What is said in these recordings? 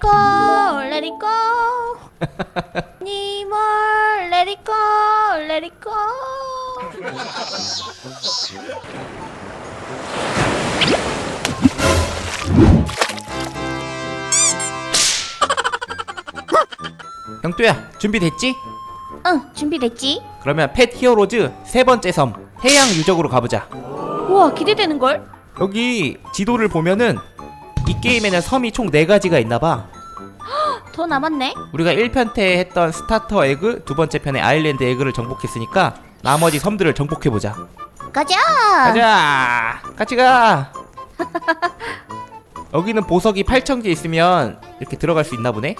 go, let it go. Need more, let it go, let it go. 영뚜야 준비됐지? 응, 준비됐지? 그러면 펫 히어로즈 세 번째 섬 해양 유적으로 가보자 우와, 기대되는 걸. 여기 지도를 보면은 이 게임에는 섬이 총 4가지가 있나봐. 더 남았네. 우리가 1편 때 했던 스타터 에그 두 번째 편에 아일랜드 에그를 정복했으니까 나머지 섬들을 정복해보자. 가자. 가자! 같이 가! 여기는 보석이 8,000개 있으면 이렇게 들어갈 수 있나 보네?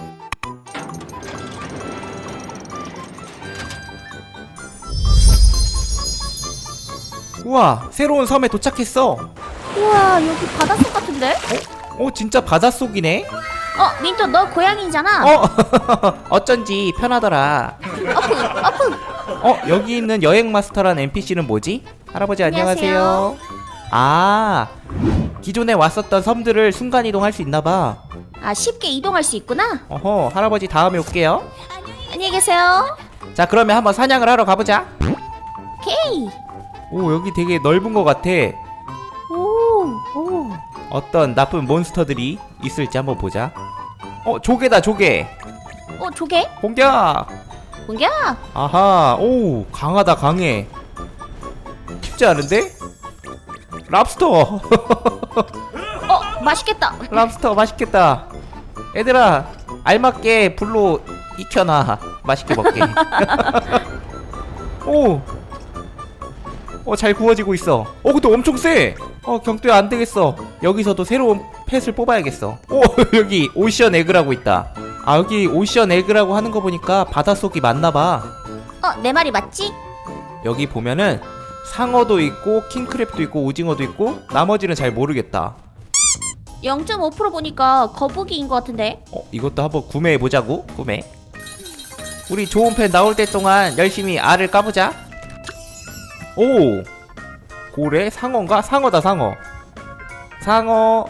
우와 새로운 섬에 도착했어. 우와, 여기 바닷속 같은데? 어 진짜 바닷속이네 어, 민토 너 고양이잖아. 어 어쩐지 편하더라 어프, 어프. 어 여기 있는 여행 마스터란 NPC는 뭐지? 할아버지 안녕하세요. 안녕하세요. 아 기존에 왔었던 섬들을 순간 이동할 수 있나봐. 아, 쉽게 이동할 수 있구나. 어허 할아버지 다음에 올게요. 안녕히 계세요. 자 그러면 한번 사냥을 하러 가보자. 오케이. 오 여기 되게 넓은 것 같아. 어떤 나쁜 몬스터들이 있을지 한번 보자. 어 조개다 조개. 어, 조개? 공격. 공격. 아하 오 강하다 강해. 쉽지 않은데? 랍스터. 어, 맛있겠다. 랍스터 맛있겠다. 얘들아, 알맞게 불로 익혀놔. 맛있게 먹게. 오, 어잘 구워지고 있어. 어 근데 엄청 세. 어 경도야 안 되겠어. 여기서도 새로운 펫을 뽑아야겠어. 오 여기 오션 에그라고 있다. 아 여기 오션 에그라고 하는 거 보니까 바닷속이 맞나봐. 어, 내 말이 맞지? 여기 보면은 상어도 있고 킹크랩도 있고 오징어도 있고 나머지는 잘 모르겠다. 0.5% 보니까 거북이인 것 같은데. 어, 이것도 한번 구매해 보자고. 구매. 우리 좋은 펜 나올 때 동안 열심히 알을 까보자. 오, 고래, 상어인가? 상어다 상어. 상어,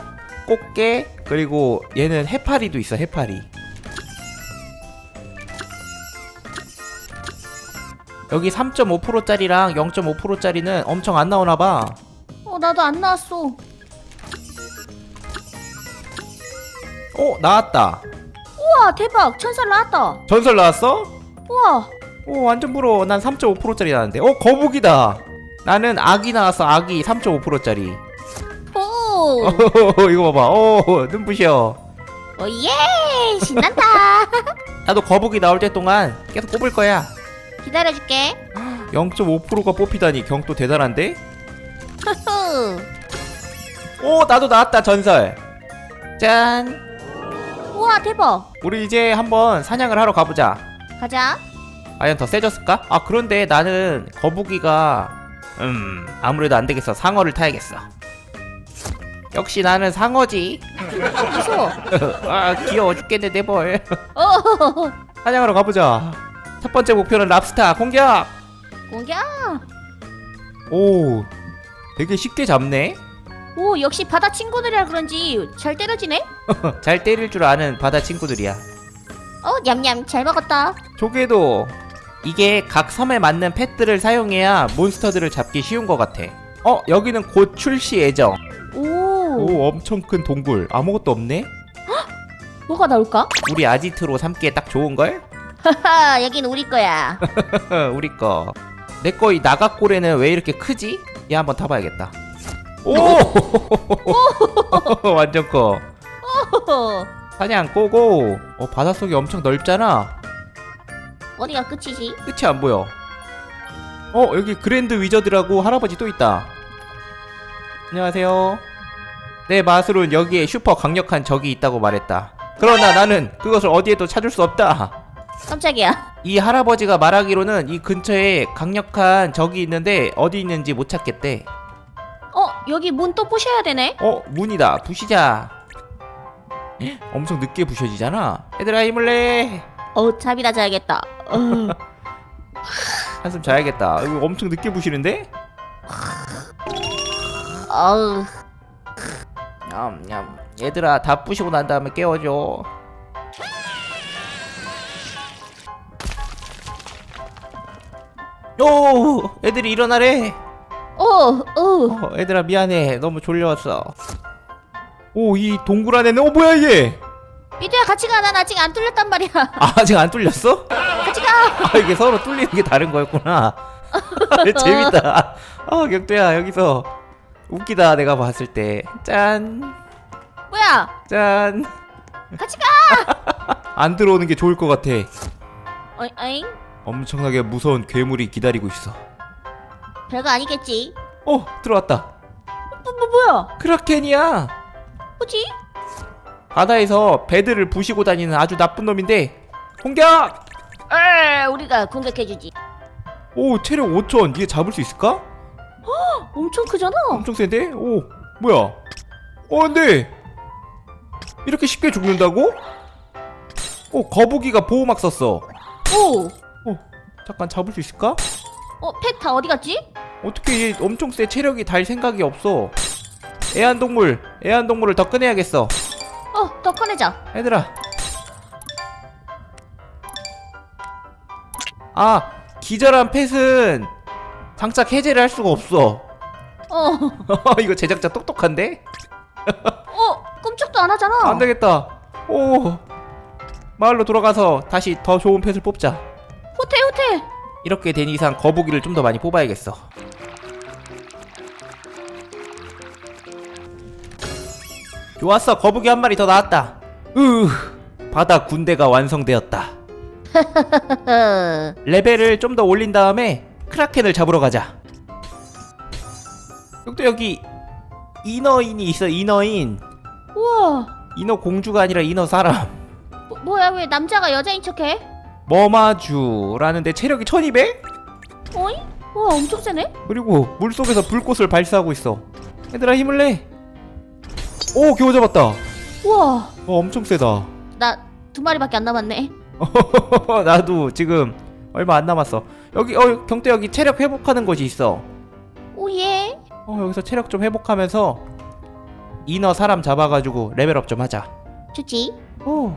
꽃게, 그리고 얘는 해파리도 있어. 해파리. 여기 3.5%짜리랑 0.5%짜리는 엄청 안 나오나 봐. 어, 나도 안 나왔어. 어, 나왔다. 우와, 대박. 천살 나왔다. 전설 나왔어? 우와. 오 완전 부러워 난 3.5%짜리 나왔는데 어 거북이다 나는 아기 나왔어 아기 3.5%짜리 오. 이거 봐봐 오 눈부셔 오, 예. 신난다. 나도 거북이 나올 때 동안 계속 뽑을 거야 기다려줄게. 0.5%가 뽑히다니 경또 대단한데 후후. 오 나도 나왔다 전설 짠 우와, 대박. 우리 이제 한번 사냥을 하러 가보자 가자. 과연 더 세졌을까? 아 그런데 나는 거북이가 음 아무래도 안 되겠어 상어를 타야겠어 역시 나는 상어지 무서워. 아 귀여워 죽겠네 내벌 어. 사냥하러 가보자 첫 번째 목표는 랍스타 공격 공격. 오 되게 쉽게 잡네 오, 역시 바다 친구들이라 그런지 잘 때려지네. 잘 때릴 줄 아는 바다 친구들이야 어, 냠냠. 잘 먹었다. 조개도 이게 각 섬에 맞는 펫들을 사용해야 몬스터들을 잡기 쉬운 것 같아 어 여기는 곧 출시 예정 오. 오 엄청 큰 동굴 아무것도 없네 뭐가 나올까? 우리 아지트로 삼기에 딱 좋은걸? 하하, 여긴 우리 거야. 우리 거. 내 거 이 나각고래는 왜 이렇게 크지? 얘 한번 타봐야겠다. 오! 완전 커. 사냥 고고. 어 바닷속이 엄청 넓잖아. 어디가 끝이지? 끝이 안 보여. 어 여기 그랜드 위저드라고 할아버지 또 있다. 안녕하세요. 내 마술은 여기에 슈퍼 강력한 적이 있다고 말했다. 그러나 나는 그것을 어디에도 찾을 수 없다. 깜짝이야. 이 할아버지가 말하기로는 이 근처에 강력한 적이 있는데 어디 있는지 못 찾겠대. 어, 여기 문 또 부셔야 되네. 어 문이다 부시자. 헉, 엄청 늦게 부셔지잖아. 얘들아 힘을 내. 어우 잠이나 자야겠다. 어. 한숨 자야겠다. 이거 엄청 늦게 부시는데? 어우. 냠냠. 얘들아 다 부시고 난 다음에 깨워줘. 오, 애들이 일어나래. 오, 오. 어, 애들아 미안해. 너무 졸려왔어. 오, 이 동굴 안에는 어 뭐야 이게? 삐두야 같이 가. 난 아직 안 뚫렸단 말이야. 아, 아직 안 뚫렸어? 같이 가. 아 이게 서로 뚫리는 게 다른 거였구나 재밌다 아 격도야 여기서 웃기다 내가 봤을 때짠짠 뭐야? 같이 가. 안 들어오는 게 좋을 것 같아 어이, 어잉? 엄청나게 무서운 괴물이 기다리고 있어 별거 아니겠지. 어 들어왔다 뭐, 뭐 뭐야? 크라켄이야 뭐지? 바다에서 배들을 부시고 다니는 아주 나쁜 놈인데 공격! 에, 우리가 공격해주지. 오 체력 5천 니가 잡을 수 있을까? 엄청 크잖아. 엄청 센데? 오 뭐야 어 근데 이렇게 쉽게 죽는다고? 어 거북이가 보호막 썼어 오, 어 잠깐 잡을 수 있을까? 어, 펫다 어디 갔지? 어떻게 얘 엄청 세 체력이 달 생각이 없어 애완동물 애완동물을 더 꺼내야겠어 어, 더 꺼내자. 얘들아 아 기절한 펫은 장착 해제를 할 수가 없어 어, 이거 제작자 똑똑한데? 어, 끔찍도 안 하잖아. 안 되겠다. 오. 마을로 돌아가서 다시 더 좋은 펫을 뽑자. 호텔, 호텔. 이렇게 된 이상 거북이를 좀 더 많이 뽑아야겠어. 좋았어. 거북이 한 마리 더 나왔다. 으. 바다 군대가 완성되었다. 레벨을 좀 더 올린 다음에 크라켄을 잡으러 가자. 또 여기 인어인이 있어. 인어인. 우와, 인어 공주가 아니라 인어 사람. 뭐, 뭐야 왜 남자가 여자인 척해? 머마주라는데 체력이 1200? 어이? 우와, 엄청 세네. 그리고 물속에서 불꽃을 발사하고 있어 얘들아 힘을 내! 오 겨우 잡았다 우와, 어 엄청 세다 나 두 마리밖에 안 남았네. 나도 지금 얼마 안 남았어 여기 어 경태 여기 체력 회복하는 곳이 있어 오예. 어 여기서 체력 좀 회복하면서 인어 사람 잡아가지고 레벨업 좀 하자 좋지. 오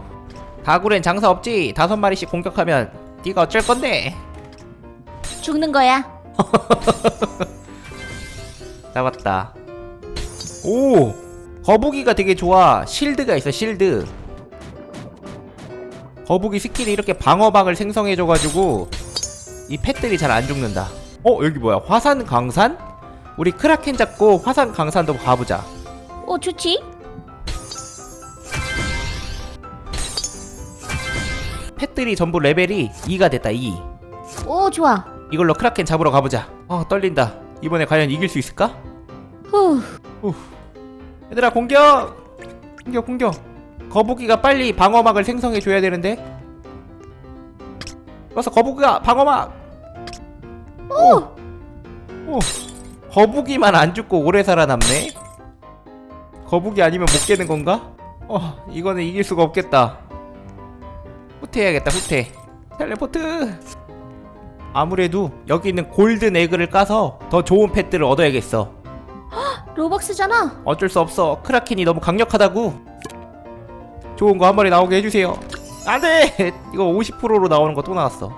다굴엔 장사 없지 다섯 마리씩 공격하면 네가 어쩔 건데 죽는 거야. 잡았다. 오! 거북이가 되게 좋아. 실드가 있어, 실드. 거북이 스킬이 이렇게 방어막을 생성해줘가지고 이 펫들이 잘 안 죽는다. 어, 여기 뭐야? 화산 강산? 우리 크라켄 잡고 화산 강산도 가보자. 오, 좋지. 펫들이 전부 레벨이 2가 됐다, 2. 오, 좋아. 이걸로 크라켄 잡으러 가보자. 어, 떨린다. 이번에 과연 이길 수 있을까? 후. 얘들아 공격! 공격 공격. 거북이가 빨리 방어막을 생성해 줘야 되는데. 와서 거북이가 방어막! 오. 오. 거북이만 안 죽고 오래 살아남네? 거북이 아니면 못 깨는 건가? 어 이거는 이길 수가 없겠다. 후퇴해야겠다 후퇴. 텔레포트! 아무래도 여기 있는 골든 에그를 까서 더 좋은 펫들을 얻어야겠어 로벅스잖아. 어쩔 수 없어. 크라켄이 너무 강력하다고. 좋은 거 한 마리 나오게 해주세요. 안 돼. 이거 50%로 나오는 거 또 나왔어.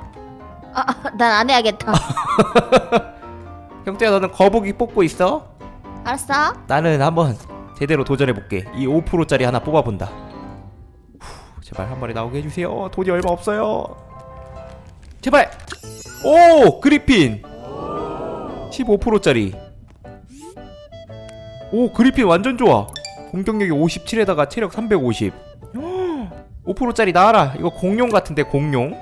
아, 난 안 해야겠다. 형태야 너는 거북이 뽑고 있어? 알았어. 나는 한번 제대로 도전해 볼게. 이 5%짜리 하나 뽑아본다. 후, 제발 한 마리 나오게 해주세요. 돈이 얼마 없어요. 제발. 오 그리핀. 15%짜리. 오 그리핀 완전 좋아. 공격력이 57에다가 체력 350. 5%짜리 나와라. 이거 공룡 같은데 공룡.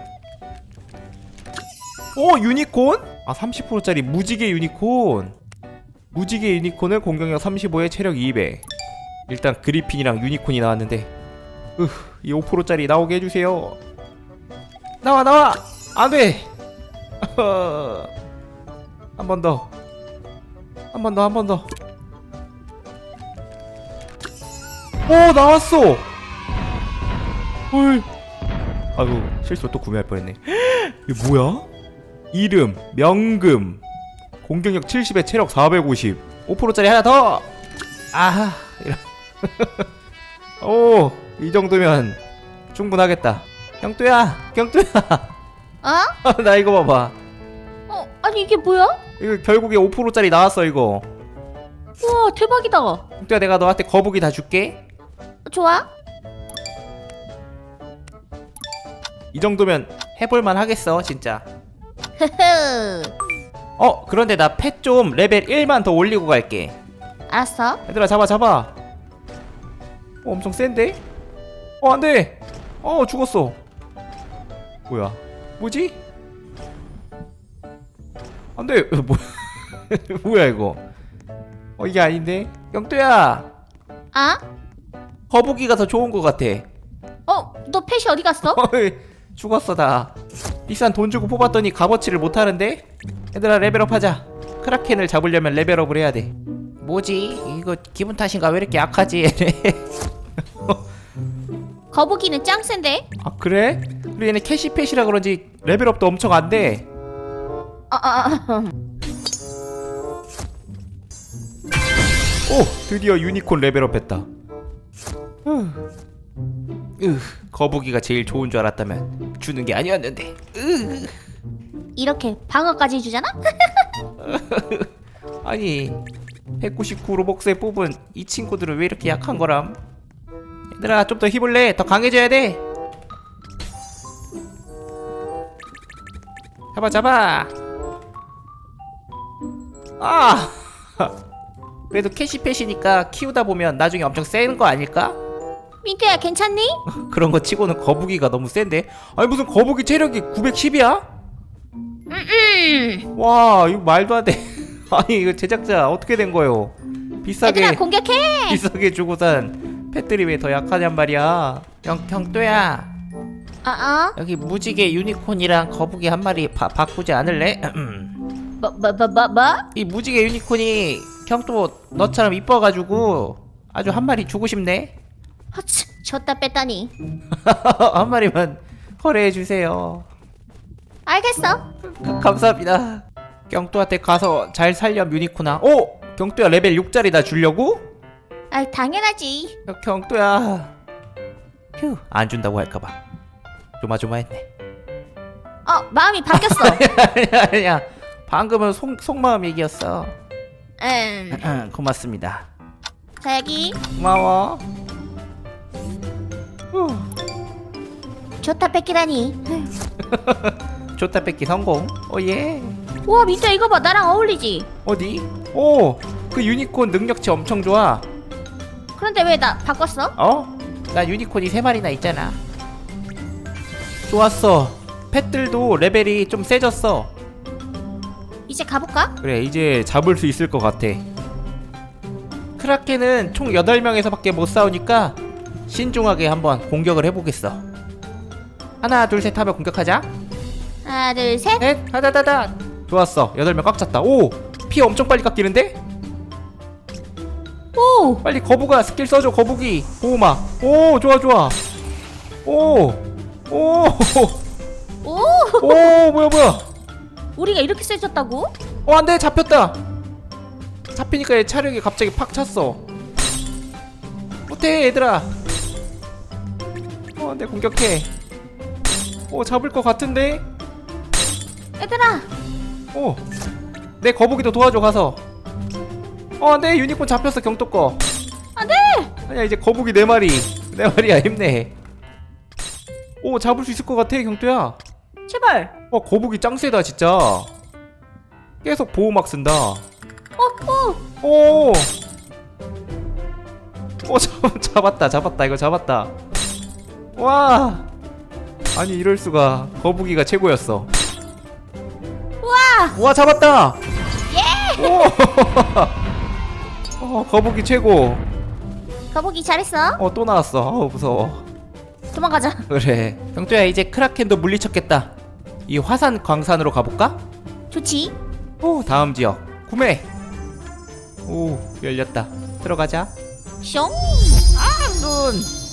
오 유니콘? 아 30%짜리 무지개 유니콘. 무지개 유니콘은 공격력 35에 체력 200. 일단 그리핀이랑 유니콘이 나왔는데, 으, 이 5%짜리 나오게 해주세요. 나와 나와. 안돼. 한 번 더. 한 번 더, 한 번 더. 오 나왔어. 헐. 아이고 실수 또 구매할 뻔했네. 이게 뭐야? 이름 명금 공격력 70에 체력 450 5%짜리 하나 더 아하 이런 오 이 정도면 충분하겠다 경뚜야 경뚜야 어? 나 이거 봐봐 어, 아니 아니 이게 뭐야? 이거 결국에 5%짜리 나왔어 이거 우와 대박이다. 경뚜야 내가 너한테 거북이 다 줄게 좋아? 이 정도면 해볼만 하겠어 진짜 흐흐. 어 그런데 나 펫 좀 레벨 1만 더 올리고 갈게 알았어. 얘들아 잡아 잡아 어 엄청 센데? 어 안돼 어 죽었어 뭐야 뭐지? 안돼 뭐 뭐야 이거 어 이게 아닌데 경뚜야 아? 거북이가 더 좋은 것 같아 어? 너 펫이 어디 갔어? 어이, 죽었어 다 비싼 돈 주고 뽑았더니 값어치를 못 하는데 얘들아 레벨업 하자 크라켄을 잡으려면 레벨업을 해야 돼 뭐지 이거 기분 탓인가 왜 이렇게 약하지 거북이는 짱 센데? 아 그래? 그리고 얘네 캐시펫이라 그런지 레벨업도 엄청 안돼 아, 아, 아. 오 드디어 유니콘 레벨업 했다 으, 으, 거북이가 제일 좋은 줄 알았다면 주는 게 아니었는데. 으, 이렇게 방어까지 해주잖아? 아니 199 로벅스에 뽑은 이 친구들은 왜 이렇게 약한 거람? 얘들아 좀 더 힘을 내. 더 강해져야 돼. 잡아 잡아. 아! 그래도 캐시펫이니까 키우다 보면 나중에 엄청 센 거 아닐까? 민트야 괜찮니? 그런 거 치고는 거북이가 너무 센데 아니 무슨 거북이 체력이 910이야? 음. 와 이거 말도 안돼 아니 이거 제작자 어떻게 된 비싸게 얘들아 공격해! 비싸게 주고 산 펫들이 왜 더 약하냔 말이야 경, 경도야 아, 아. 여기 무지개 유니콘이랑 거북이 한 마리 바, 바꾸지 않을래? 뭐, 뭐, 뭐, 뭐, 뭐? 이 무지개 유니콘이 경도 너처럼 이뻐가지고 아주 한 마리 주고 싶네 허츠, 줬다 뺐다니. 한 마리만 거래해 주세요 알겠어. 가- 감사합니다 경도한테 가서 잘 살렴 유니콘아 오! 경도야 레벨 6짜리 나 주려고? 아, 당연하지. 야, 경도야 휴 안 준다고 할까봐 조마조마했네 어, 마음이 바뀌었어. 아니야 아니야 방금은 속, 속마음 얘기였어 음. 고맙습니다 자, 여기. 고마워 줬다 뺏기다니. 좋다 뺏기 성공 오예 우와, 민트야 이거 봐. 나랑 어울리지? 어디? 오 그 유니콘 능력치 엄청 좋아 그런데 왜 나 바꿨어? 어? 나 유니콘이 세 마리나 있잖아 좋았어 펫들도 레벨이 좀 세졌어 이제 가볼까? 그래 이제 잡을 수 있을 것 같아 크라켄은 총 8명에서 밖에 못 싸우니까 신중하게 한번 공격을 해보겠어 하나 둘 셋 하면 공격하자. 하나, 둘, 셋. 넷. 하다다다. 좋았어. 8명 꽉 찼다. 오피 엄청 빨리 깎이는데? 오! 빨리 거북아 스킬 써줘 거북이. 보호막 오 좋아 좋아. 오오오! 오! 뭐야 뭐야. 우리가 이렇게 세졌다고? 어 안돼. 잡혔다. 잡히니까 얘 차력이 갑자기 팍 찼어. 못해 얘들아. 어 안돼 공격해 어 잡을 것 같은데? 얘들아! 어 내 거북이도 도와줘 가서. 어 안돼! 유니콘 잡혔어 경도 거 안 돼! 아니야 이제 거북이 네 마리. 네 마리야 힘내. 오 잡을 수 있을 것 같아 경도야. 제발! 와 거북이 짱 세다 진짜. 계속 보호막 쓴다. 어, 어! 오! 오 잡, 잡았다 잡았다. 이거 잡았다. 와 아니 이럴 수가 거북이가 최고였어 우와! 와 잡았다 예! 오! 어, 거북이 최고 거북이 잘했어. 어 또 나왔어 아우 무서워 도망가자. 그래 경도야 이제 크라켄도 물리쳤겠다 이 화산 광산으로 가볼까? 좋지? 오 다음 지역 구매 오 열렸다 들어가자 숑! 눈